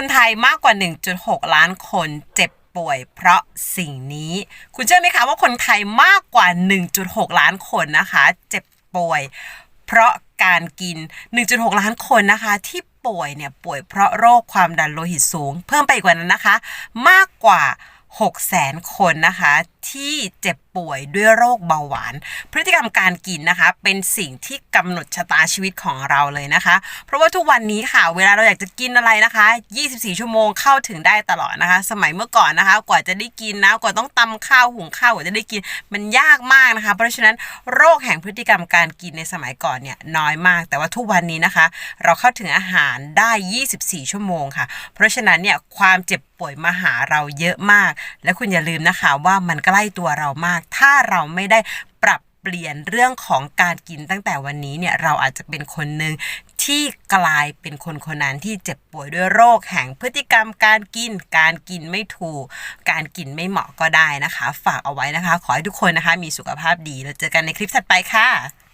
คนไทยมากกว่า 1.6 ล้านคนเจ็บป่วยเพราะสิ่งนี้ คุณเชื่อไหมคะว่าคนไทยมากกว่า 1.6 ล้านคนนะคะ เจ็บป่วย เพราะการกิน 1.6 ล้านคนนะคะที่ป่วยเนี่ยป่วยเพราะโรคความดันโลหิตสูง เพิ่มไปอีกกว่านั้นนะคะ มากกว่า6แสนคนนะคะ ที่เจ็บ ป่วยด้วยโรคเบาหวาน พฤติกรรมการกินนะคะ เป็นสิ่งที่กำหนดชะตาชีวิตของเราเลยนะคะ เพราะว่าทุกวันนี้ค่ะ เวลาเราอยากจะกินอะไรนะคะ 24 ชั่วโมงเข้าถึงได้ตลอดนะคะ สมัยเมื่อก่อนนะคะ กว่าจะได้กินนะ กว่าต้องตำข้าวหุงข้าวกว่าจะได้กิน มันยากมากนะคะ เพราะฉะนั้นโรคแห่งพฤติกรรมการกินในสมัยก่อนเนี่ยน้อยมาก แต่ว่าทุกวันนี้นะคะ เราเข้าถึงอาหารได้ 24 ชั่วโมงค่ะ เพราะฉะนั้นเนี่ยความเจ็บป่วยมาหาเราเยอะมาก และคุณอย่าลืมนะคะว่ามันใกล้ตัวเรามากถ้าเราไม่ได้ปรับเปลี่ยนเรื่องของการกินตั้งแต่วันนี้เนี่ยเราอาจจะเป็นคนหนึ่งที่กลายเป็นคนคนนั้นที่เจ็บป่วยด้วยโรคแห่งพฤติกรรมการกิน การกินไม่ถูก การกินไม่เหมาะก็ได้นะคะ ฝากเอาไว้นะคะ ขอให้ทุกคนนะคะมีสุขภาพดีแล้วเจอกันในคลิปถัดไปค่ะ